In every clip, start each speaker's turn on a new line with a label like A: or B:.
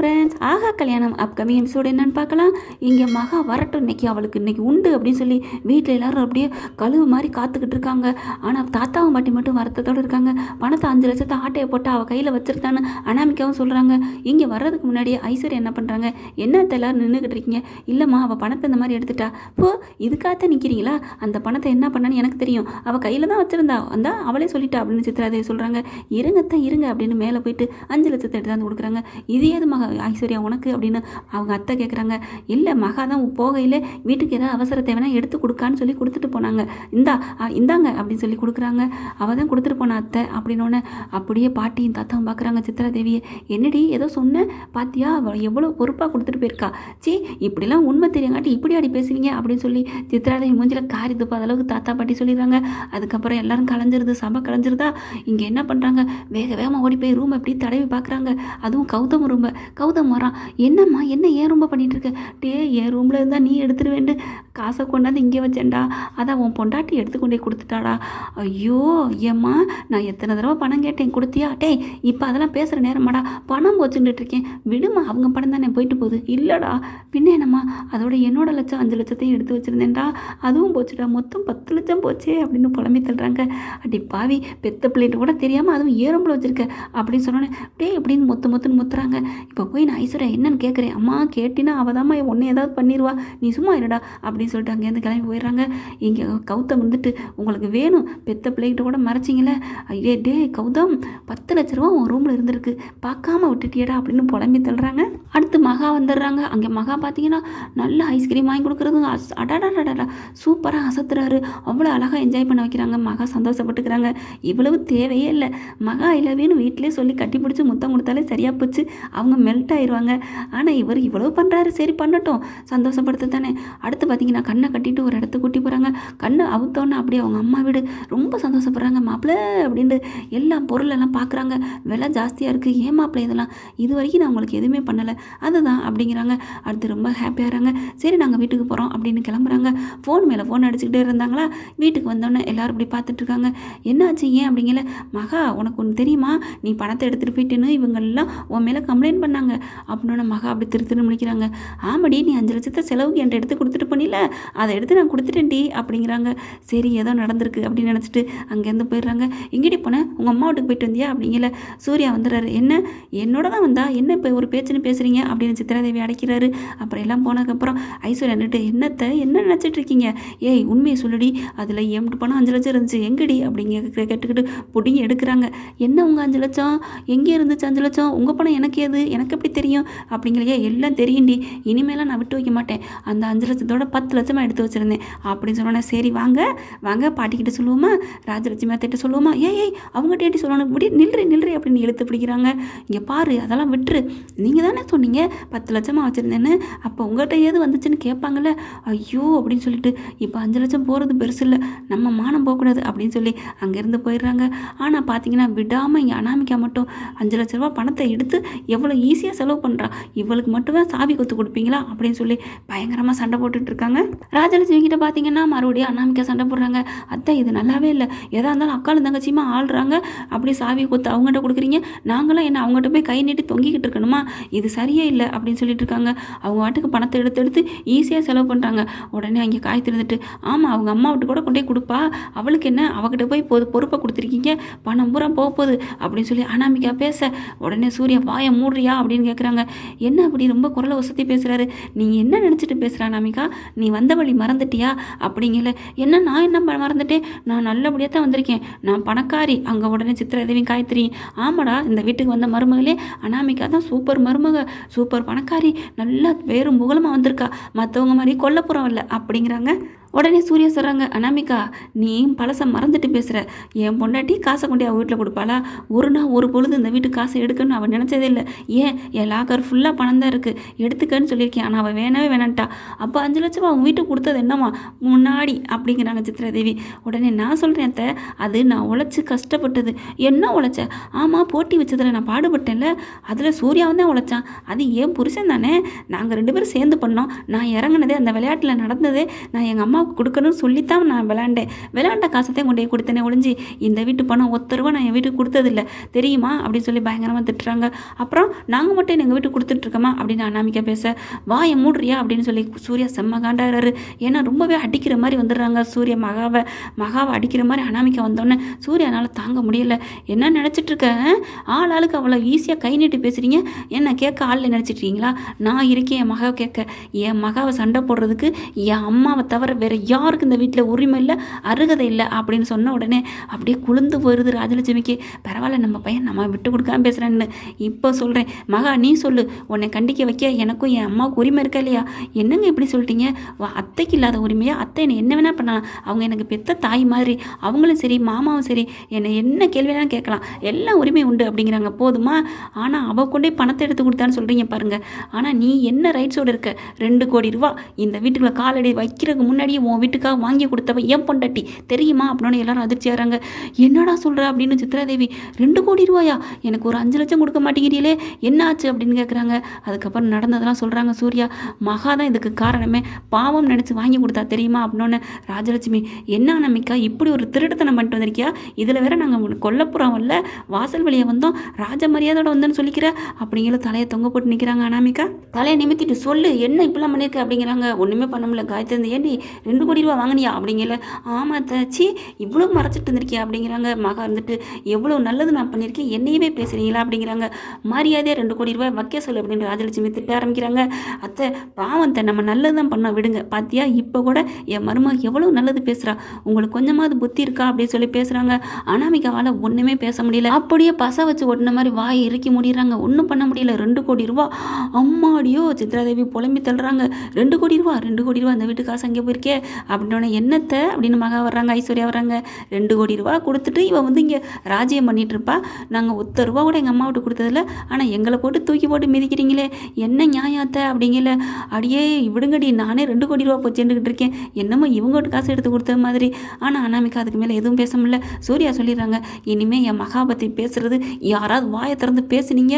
A: Friends ஆகா கல்யாணம் upcoming episode என்னன்னு பார்க்கலாம். இங்கே மகா வரட்டும் இன்னைக்கு அவளுக்கு இன்றைக்கி உண்டு அப்படின்னு சொல்லி வீட்டில் எல்லாரும் அப்படியே கழுவு மாதிரி காத்துக்கிட்டு இருக்காங்க. ஆனால் தாத்தாவும் பாட்டி மட்டும் வருத்தத்தோடு இருக்காங்க. பணத்தை அஞ்சு லட்சத்தை ஆட்டையை போட்டு அவள் கையில் வச்சிருந்தான்னு அனாமிக்காவும் சொல்கிறாங்க இங்கே வர்றதுக்கு முன்னாடியே ஐஸ்வர்யா என்ன பண்ணுறாங்க என்ன எல்லாரும் நின்றுக்கிட்டு இருக்கீங்க? இல்லைம்மா அவள் பணத்தை இந்த மாதிரி எடுத்துட்டா. போ இதுக்காகத்தான் நிற்கிறீங்களா அந்த பணத்தை என்ன பண்ணான்னு எனக்கு தெரியும். அவள் கையில் தான் வச்சுருந்தா. அந்த அவளே சொல்லிட்டா அப்படின்னு சித்ராதே சொல்கிறாங்க இருங்கத்தான் இருங்க அப்படின்னு மேலே போயிட்டு அஞ்சு லட்சத்தை எடுத்தாந்து கொடுக்குறாங்க. இது ஏது மகா ஐஸ்வர்யா உனக்கு அப்படின்னு அவங்க அத்தை கேட்குறாங்க இல்லை மகா தான் போகையில் வீட்டுக்கு ஏதாவது அவசர தேவைன்னா எடுத்து கொடுக்கான்னு சொல்லி கொடுத்துட்டு போனாங்க. இந்தா இந்தாங்க அப்படின்னு சொல்லி கொடுக்குறாங்க. அவள் தான் கொடுத்துட்டு போனா அத்தை அப்படின்னோடனே அப்படியே பாட்டியும் தாத்தாவும் பார்க்குறாங்க சித்ரா தேவியை என்னடி ஏதோ சொன்னேன் பாத்தியா? அவள் எவ்வளோ பொறுப்பாக கொடுத்துட்டு போயிருக்கா. சீ இப்படிலாம் உண்மை தெரியங்காட்டி இப்படி அடி பேசுவீங்க அப்படின்னு சொல்லி சித்திராதேவி மூஞ்சில் காரி துப்பாத அளவுக்கு தாத்தா பாட்டி சொல்லிடுறாங்க. அதுக்கப்புறம் எல்லாரும் கலைஞ்சிருது சபை கலைஞ்சிருதா? இங்கே என்ன பண்ணுறாங்க வேக வேகமாக ஓடி போய் ரூம் எப்படி தடவி பார்க்குறாங்க அதுவும் கௌதம் ரூமை. கௌதம் வரான் என்னம்மா என்ன ஏன் ரொம்ப பண்ணிகிட்டு இருக்க டே என் ரூமில் இருந்தால் நீ எடுத்துருவேண்டு. காசை கொண்டாந்து இங்கே வச்சேன்டா. அதான் உன் பொண்டாட்டி எடுத்துக்கொண்டே கொடுத்துட்டாடா. ஐயோ ஏம்மா நான் எத்தனை தடவை பணம் கேட்டேன் கொடுத்தியா? டேய் இப்போ அதெல்லாம் பேசுகிற நேரமாடா. பணம் போச்சுட்டு இருக்கேன் விடுமா அவங்க பணம் தானே போயிட்டு போகுது. இல்லைடா பின்ன என்னம்மா? அதோட என்னோட லட்சம் அஞ்சு லட்சத்தையும் எடுத்து வச்சுருந்தேன்டா. அதுவும் போச்சுடா. மொத்தம் பத்து லட்சம் போச்சே அப்படின்னு புலம்பி தள்ளுறாங்க. அடி பாவி பெத்த பிள்ளைட்டு கூட தெரியாமல் அதுவும் ஏரம்பில் வச்சுருக்க. அப்படின்னு சொன்னோன்னே டேய் அப்படின்னு மொத்த மொத்தன்னு முத்துறாங்க. இப்போ போய் நான் ஐஸ்வர்யா என்னன்னு கேட்குறேன் அம்மா கேட்டினா அவள் தாம்மா உன்னை ஏதாவது பண்ணிடுவா நீ சும்மா இருடா அப்படின்னு சொல்லிட்டு அங்கேருந்து கிளம்பி போயிடுறாங்க இங்கே கௌதம் வந்துட்டு உங்களுக்கு வேணும் பெத்த பிள்ளைகிட்ட கூட மறைச்சிங்களே ஐயே டே கௌதம் பத்து லட்ச ரூபா உன் ரூமில் இருந்திருக்கு பார்க்காம விட்டுட்டியடா அப்படின்னு புலம்பி தள்ளுறாங்க அடுத்து மகா வந்துடுறாங்க அங்கே மகா பார்த்தீங்கன்னா நல்ல ஐஸ்கிரீம் வாங்கி கொடுக்குறதும் அடடடடடா சூப்பராக அசத்துறாரு அவ்வளோ அழகாக என்ஜாய் பண்ண வைக்கிறாங்க மகா சந்தோஷப்பட்டுக்கிறாங்க இவ்வளவு தேவையே இல்லை மகா இலவேன்னு வீட்டிலே சொல்லி கட்டி பிடிச்சி முத்தம் கொடுத்தாலே சரியாக போச்சு அவங்க மெல்ட் ஆயிடுவாங்க. ஆனால் இவர் இவ்வளோ பண்ணுறாரு சரி பண்ணட்டும். சந்தோஷப்படுத்து தானே அடுத்து பார்த்தீங்கன்னா கண்ணை கட்டிட்டு ஒரு இடத்த கூட்டி போகிறாங்க கண்ணை அவுத்தோன்னே அப்படியே அவங்க அம்மா வீடு. ரொம்ப சந்தோஷப்படுறாங்க. மாப்பிள்ளை அப்படின்ட்டு எல்லா பொருளெல்லாம் பார்க்குறாங்க விலை ஜாஸ்தியாக இருக்குது ஏன் மாப்பிள்ளை இதெல்லாம்? இது வரைக்கும் நான் உங்களுக்கு எதுவுமே பண்ணலை. அதுதான் அப்படிங்கிறாங்க. அடுத்து ரொம்ப ஹாப்பியாகிறாங்க சரி நாங்கள் வீட்டுக்கு போகிறோம் அப்படின்னு கிளம்புறாங்க. ஃபோன் மேலே ஃபோன் அடிச்சுக்கிட்டே இருந்தாங்களா? வீட்டுக்கு வந்தோடனே எல்லோரும் இப்படி பார்த்துட்ருக்காங்க என்னாச்சு? ஏன்? அப்படிங்கல. மகா உனக்கு ஒன்று தெரியுமா? நீ பணத்தை எடுத்துகிட்டு போயிட்டுன்னு இவங்கெல்லாம் உன் மேலே கம்ப்ளைண்ட் பண்ணாங்க. அப்படின்னோட மகா அப்படி திரு திரு முடிக்கிறாங்க ஆமாடி நீ அஞ்சு லட்சத்தை செலவுக்கு என்கிட்ட எடுத்து கொடுத்துட்டு பண்ணில அதை எடுத்து நான் கொடுத்துட்டேன்டி அப்படிங்கிறாங்க. சரி ஏதோ நடந்திருக்கு அப்படின்னு நினச்சிட்டு அங்கேருந்து போயிடுறாங்க. எங்கேடி போனேன் உங்கள் அம்மா வீட்டுக்கு போயிட்டு வந்தியா? அப்படிங்கல. சூர்யா வந்துடுறாரு. என்ன? என்னோட தான் வந்தா? என்ன இப்போ ஒரு பேச்சுன்னு பேசுகிறீங்க அப்படின்னு சித்திராதேவி அடைக்கிறாரு. அப்புறம் எல்லாம் போனதுக்கப்புறம் ஐஸ்வர்யா நின்றுட்டு என்னத்தை? என்ன நினச்சிட்டு இருக்கீங்க? ஏய் உண்மையை சொல்லுடி. அதில் எம்ட்டு பணம் அஞ்சு லட்சம் இருந்துச்சு. எங்கடி? அப்படிங்க கேட்டுக்கிட்டு பிடிங்கி எடுக்கிறாங்க. என்ன உங்கள் அஞ்சு லட்சம்? எங்கே இருந்துச்சு அஞ்சு லட்சம்? உங்கள் பணம் எனக்கு ஏது எனக்கு எப்படி தெரியும்? அப்படிங்களையே எல்லாம் தெரியும்டி. இனிமேலாம் நான் விட்டு வைக்க மாட்டேன். அந்த அஞ்சு லட்சத்தோட பத்து லட்சமாக எடுத்து வச்சுருந்தேன். அப்படின்னு சொன்னோன்னே சரி வாங்க. வாங்க பாட்டிக்கிட்ட சொல்லுவோமா? ராஜலட்சுமி அத்தைகிட்ட சொல்லுவோமா? ஏய் ஏய் அவங்ககிட்ட எப்படி சொல்லணும்? இப்படி நில்றி நில்றி அப்படின்னு இழுத்து பிடிக்கிறாங்க. இங்கே பாரு அதெல்லாம் விட்டுரு. நீங்கள் தானே சொன்னீங்க பத்து லட்சமாக வச்சுருந்தேன்னு. அப்போ உங்கள்கிட்ட ஏது வந்துச்சுன்னு கேட்பாங்கல்ல. ஐயோ அப்படின்னு சொல்லிட்டு இப்போ அஞ்சு லட்சம் போகிறது பெருசு இல்லை. நம்ம மானம் போகக்கூடாது அப்படின்னு சொல்லி அங்கேருந்து போயிடுறாங்க. ஆனால் பார்த்தீங்கன்னா விடாமல் இங்கே அனாமிக்கா மட்டும் அஞ்சு லட்ச ரூபா பணத்தை எடுத்து எவ்வளோ ஈஸியாக செலவு பண்ணுறா இவளுக்கு மட்டுமே சாவி கொத்து கொடுப்பீங்களா? அப்படின்னு சொல்லி பயங்கரமாக சண்டை போட்டுட்டு இருக்காங்க. ராஜலட்சுமி கிட்ட பார்த்தீங்கன்னா மறுபடியும் அனாமிக்கா சண்டை போடுறாங்க. அத்தை இது நல்லாவே இல்லை. எதாக இருந்தாலும் அக்காலும் தங்கச்சியுமா ஆள்றாங்க. அப்படி சாவி கொத்து அவங்ககிட்ட கொடுக்குறீங்க. நாங்களாம் என்ன அவங்ககிட்ட போய் கை நீட்டி தொங்கிக்கிட்டு இருக்கணுமா? இது சரியே இல்லை அப்படின்னு சொல்லிட்டு இருக்காங்க. அவங்க வாட்டுக்கு பணத்தை எடுத்து எடுத்து ஈஸியாக செலவு பண்ணுறாங்க உடனே அங்கே காய் திருந்துட்டு ஆமாம் அவங்க அம்மா விட்டு கூட கொண்டே கொடுப்பா. அவளுக்கு என்ன? அவகிட்ட போய் பொது பொறுப்பை கொடுத்துருக்கீங்க. பணம் பூரா போக போகுது அப்படின்னு சொல்லி அனாமிகா பேச உடனே சூர்யா வாயை மூடுறியா அப்படின்னு கேட்குறாங்க என்ன அப்படி ரொம்ப குரலை வசதி பேசுகிறாரு நீங்கள் என்ன நினச்சிட்டு பேசுகிற நாமிகா? நீ வந்த வழி மறந்துட்டியா? அப்படிங்கல. என்ன நான் என்ன மறந்துட்டேன்? நான் நல்லபடியாக தான் வந்திருக்கேன். நான் பணக்காரி. அங்கே உடனே சித்திரதேவி காயத்ரி. ஆமாடா இந்த வீட்டுக்கு வந்த மருமகளே. அனாமிகா தான் சூப்பர் மருமக. சூப்பர் பணக்காரி. நல்லா வேறும் புகழமாக வந்திருக்கா. மற்றவங்க மாதிரி கொல்லப்புறம் இல்லை அப்படிங்கிறாங்க. உடனே சூர்யா சொல்கிறாங்க அனாமிகா நீ பழசை மறந்துட்டு பேசுகிற என் பொண்டாட்டி காசை கொண்டு அவள் வீட்டில் கொடுப்பாளா? ஒரு நாள் ஒரு பொழுது இந்த வீட்டு காசை எடுக்கணும்னு அவன் நினச்சதே இல்லை. ஏன்? என் லாக்கர் ஃபுல்லாக பணம் தான் இருக்குது எடுத்துக்கன்னு சொல்லியிருக்கேன். ஆனால் அவள் வேணவே வேணான்ட்டா. அப்போ அஞ்சு லட்சம் அவன் வீட்டுக்கு கொடுத்தது என்னம்மா? முன்னாடி அப்படிங்கிறாங்க சித்ராதேவி உடனே நான் சொல்கிறேன் அத்தை அது நான் உழைச்சி கஷ்டப்பட்டது. என்ன உழைச்ச? ஆமாம் போட்டி வச்சதில் நான் பாடுபட்டேன்ல. அதில் சூர்யாவும் தான் உழைச்சான். அது ஏன் புருஷன் தானே. நாங்கள் ரெண்டு பேரும் சேர்ந்து பண்ணோம். நான் இறங்குனதே அந்த விளையாட்டில் நடந்ததே. நான் எங்கள் அம்மா அம்மாவுக்கு கொடுக்கணும்னு சொல்லித்தான் நான் விளாண்டேன் விளாண்ட காசத்தையும் கொண்டு போய் கொடுத்தேனே ஒழிஞ்சு இந்த வீட்டு பணம் ஒத்த ரூபா நான் என் வீட்டுக்கு கொடுத்ததில்ல. தெரியுமா? அப்படின்னு சொல்லி பயங்கரமாக திட்டுறாங்க. அப்புறம் நாங்கள் மட்டும் எங்கள் வீட்டுக்கு கொடுத்துட்ருக்கோமா அப்படின்னு அனாமிக்கா பேச வாயை மூடுறியா? அப்படின்னு சொல்லி சூர்யா செம்ம காண்டாடுறாரு ஏன்னா ரொம்பவே அடிக்கிற மாதிரி வந்துடுறாங்க சூர்யா மகாவை. மகாவை அடிக்கிற மாதிரி அனாமிக்கா வந்தோடனே சூர்யானால் தாங்க முடியல. என்ன நினச்சிட்டு இருக்கேன் ஆள் ஆளுக்கு அவ்வளோ ஈஸியாக கை நீட்டு பேசுகிறீங்க என்ன கேட்க ஆளில் நினச்சிட்ருக்கீங்களா நான் இருக்கேன் என் மகாவை கேட்க. என் மகாவை சண்டை போடுறதுக்கு என் அம்மாவை தவிர வேறு யாருக்கு இந்த வீட்டில் உரிமை இல்லை அருகதை இல்லை அப்படின்னு சொன்ன உடனே அப்படியே குளிர்ந்து போயிடுது ராஜலட்சுமிக்கு. பரவாயில்ல நம்ம பையன் நம்ம விட்டு கொடுக்காம பேசுகிறேன்னு இப்போ சொல்கிறேன் மகா நீ சொல்லு. உன்னை கண்டிக்க வைக்க எனக்கும் என் அம்மாவுக்கு உரிமை இருக்கா இல்லையா? என்னங்க இப்படி சொல்லிட்டீங்க? அத்தைக்கு இல்லாத உரிமையா? அத்தை என்னை என்ன வேணால் பண்ணலாம். அவங்க எனக்கு பெத்த தாய் மாதிரி. அவங்களும் சரி மாமாவும் சரி. என்னை என்ன கேள்வி வேணாலும் கேட்கலாம். எல்லா உரிமை உண்டு அப்படிங்கிறாங்க. போதுமா? ஆனால் அவ கொண்டே பணத்தை எடுத்து கொடுத்தான்னு சொல்கிறீங்க பாருங்கள் ஆனால் நீ என்ன ரைட்ஸோடு இருக்க? ரெண்டு கோடி ரூபா இந்த வீட்டுக்குள்ளே காலடி வைக்கிறதுக்கு முன்னாடியே உன் வீட்டுக்காக வாங்கி கொடுத்தவ ஏன் பொண்டாட்டி. தெரியுமா? அப்படின்னு எல்லாரும் அதிர்ச்சி ஆகிறாங்க என்னடா சொல்கிற அப்படின்னு சித்ராதேவி ரெண்டு கோடி ரூபாயா? எனக்கு ஒரு அஞ்சு லட்சம் கொடுக்க மாட்டேங்கிறீங்களே? என்ன ஆச்சு அப்படின்னு கேட்குறாங்க அதுக்கப்புறம் நடந்ததெல்லாம் சொல்கிறாங்க சூர்யா. மகா தான் இதுக்கு காரணமே. பாவம் நினச்சி வாங்கி கொடுத்தா தெரியுமா? அப்படின்னு ராஜலட்சுமி என்ன நம்பிக்கா இப்படி ஒரு திருடத்தனம் பண்ணிட்டு வந்திருக்கியா? இதில் வேற நாங்கள் கொல்லப்புறம் வரல வாசல் வழியை வந்தோம். ராஜ மரியாதையோட வந்தேன்னு சொல்லிக்கிற? அப்படிங்கிற தலையை தொங்க போட்டு நிற்கிறாங்க அனாமிகா. தலையை நிமித்திட்டு சொல்லு என்ன இப்படிலாம் பண்ணியிருக்க? அப்படிங்கிறாங்க. ஒன்றுமே பண்ண முடியல காயத்திருந்து இருந்து ரெண்டு கோடி ரூபா வாங்கினியா? அப்படிங்கல. ஆமாம் தச்சி இவ்வளோ மறைச்சிட்டு இருந்திருக்கியா? அப்படிங்கிறாங்க. மகா இருந்துட்டு எவ்வளோ நல்லது நான் பண்ணியிருக்கேன் என்னையவே பேசுகிறீங்களா அப்படிங்கிறாங்க. மரியாதையாக ரெண்டு கோடி ரூபாய் வைக்க சொல்லு அப்படின்னு ராஜலட்சுமி திட்ட ஆரம்பிக்கிறாங்க. அத்தை பாவத்தை நம்ம நல்லது தான் பண்ண விடுங்க. பாத்தியா? இப்போ கூட என் மருமக எவ்வளோ நல்லது பேசுகிறா உங்களுக்கு கொஞ்சமாவது புத்தி இருக்கா? அப்படின்னு சொல்லி பேசுகிறாங்க அனாமிகாவால் ஒன்றுமே பேச முடியல. அப்படியே பச வச்சு ஒட்டின மாதிரி வாய் இறுக்கி முடிகிறாங்க ஒன்றும் பண்ண முடியல. ரெண்டு கோடி ரூபா. அம்மாடியோ சித்ராதேவி புலம்பி தள்ளுறாங்க. ரெண்டு கோடி ரூபா ரெண்டு கோடி ரூபா. அந்த வீட்டு காசு அங்கே போயிருக்கே. அப்படின்னோடனே என்னத்தை? அப்படின்னு மகா வர்றாங்க ஐஸ்வர்யா வர்றாங்க. ரெண்டு கோடி ரூபா கொடுத்துட்டு இவன் வந்து இங்கே ராஜ்யம் பண்ணிகிட்ருப்பா இருப்பா. நாங்கள் ஒத்த ரூபா கூட எங்கள் அம்மாவிட்ட கொடுத்ததில்ல. ஆனால் எங்களை போட்டு தூக்கி போட்டு மிதிக்கிறீங்களே. என்ன நியாயத்த? அப்படிங்கல. அடியே விடுங்கடி நானே ரெண்டு கோடி ரூபா போச்சுட்டுக்கிட்டு இருக்கேன். என்னமோ இவங்ககிட்ட காசு எடுத்து கொடுத்த மாதிரி. ஆனால் அனாமிகா அதுக்கு மேலே எதுவும் பேச முடியல. சூர்யா சொல்லிடுறாங்க இனிமேல் என் மகா பற்றி பேசுகிறது யாராவது வாயை திறந்து பேசுனீங்க.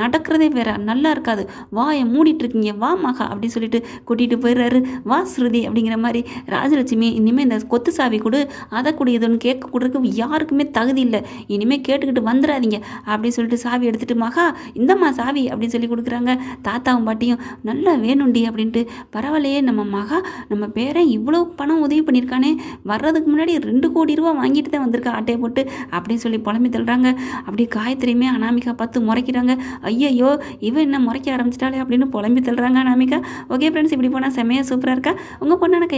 A: நடக்கிறதே வேற. நல்லா இருக்காது. வாயை மூடிட்டு இருக்கீங்க. வா மகா. அப்படின்னு சொல்லிட்டு கூட்டிகிட்டு போயிடுறாரு. வா ஸ்ருதி. அப்படிங்கிற மாதிரி ராஜலட்சுமி இனிமேல் இந்த கொத்து சாவி கொடு அதை கொடு இதுன்னு கேட்க கொடுறதுக்கு யாருக்குமே தகுதி இல்லை. இனிமேல் கேட்டுக்கிட்டு வந்துடாதீங்க அப்படின்னு சொல்லிட்டு சாவி எடுத்துட்டு மகா இந்தம்மா சாவி அப்படின்னு சொல்லி கொடுக்குறாங்க. தாத்தாவும் பாட்டியும் நல்லா வேணுண்டி அப்படின்ட்டு பரவாயில்லையே நம்ம மகா நம்ம பேரன் இவ்வளோ பணம் உதவி பண்ணியிருக்கானே வர்றதுக்கு முன்னாடி ரெண்டு கோடி ரூபா வாங்கிட்டு தான் வந்திருக்கா ஆட்டையை போட்டு அப்படின்னு சொல்லி புலம்பி தள்ளுறாங்க. அப்படி காயத்திரியுமே அனாமிகா பார்த்து முறைக்கிறாங்க. ஐயையோ இவன் என்ன முறைக்க ஆரம்பிச்சிட்டாலே அப்படின்னு புலம்பி தள்ளுறாங்க அனாமிகா. ஓகே ஃப்ரெண்ட்ஸ் இப்படி போனால் செம்மையாக சூப்பராக இருக்கா? உங்கள் பொண்ணான எனக்கு